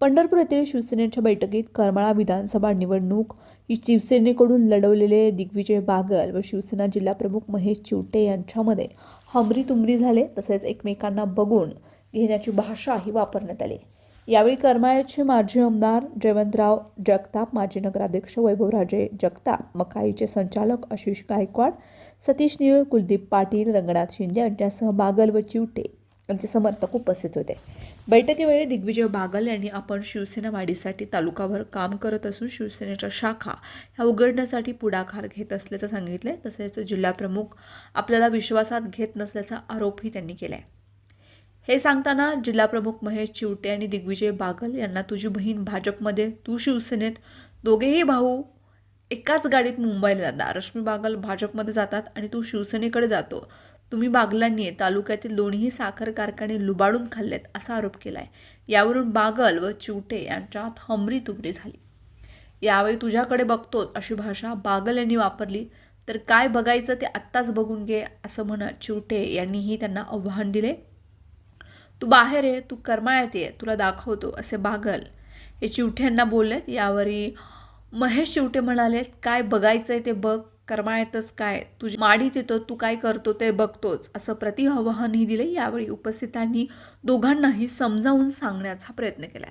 पंढरपूर येथील शिवसेनेच्या बैठकीत करमाळा विधानसभा निवडणूक ही शिवसेनेकडून लढवलेले दिग्विजय बागल व शिवसेना जिल्हाप्रमुख महेश चिवटे यांच्यामध्ये हमरी तुमरी झाले तसेच एकमेकांना बघून घेण्याची भाषाही वापरण्यात आली. यावेळी करमाळ्याचे माजी आमदार जयवंतराव जगताप माजी नगराध्यक्ष वैभवराजे जगताप मकाईचे संचालक आशिष गायकवाड सतीश निळ कुलदीप पाटील रंगनाथ शिंदे यांच्यासह बागल व चिवटे यांचे समर्थक उपस्थित होते. बैठकीवेळी दिग्विजय बागल यांनी आपण शिवसेना वाढीसाठी तालुकाभर काम करत असून शिवसेनेच्या शाखा ह्या उघडण्यासाठी पुढाकार घेत असल्याचं सांगितलंय. तसेच जिल्हाप्रमुख आपल्याला विश्वासात घेत नसल्याचा आरोपही त्यांनी केला आहे हे सांगताना जिल्हाप्रमुख महेश चिवटे आणि दिग्विजय बागल यांना तुझी बहीण भाजपमध्ये तू शिवसेनेत दोघेही भाऊ एकाच गाडीत मुंबईला जातात रश्मी बागल भाजपमध्ये जातात आणि तू शिवसेनेकडे जातो. तुम्ही बागलांनी तालुक्यातील दोन्ही साखर कारखाने लुबाडून खाल्लेत असा आरोप केला आहे यावरून बागल व चिवटे यांच्यात हमरी तुबरी झाली. यावेळी तुझ्याकडे बघतोच अशी भाषा बागल यांनी वापरली. तर काय बघायचं ते आत्ताच बघून घे असं म्हणत चिवटे यांनीही त्यांना आव्हान दिले. तू बाहेर ये तू करमाळ्यात ये तुला दाखवतो असे बागल हे चिवठ्यांना बोललेत. यावरी महेश चिवटे म्हणाले काय बघायचं आहे ते बघ करमाळ्यातच काय? तुझी माडीत येतो तू काय करतो ते बघतोच असं प्रतिआवाहनही दिले यावेळी उपस्थितांनी दोघांनाही समजावून सांगण्याचा प्रयत्न केला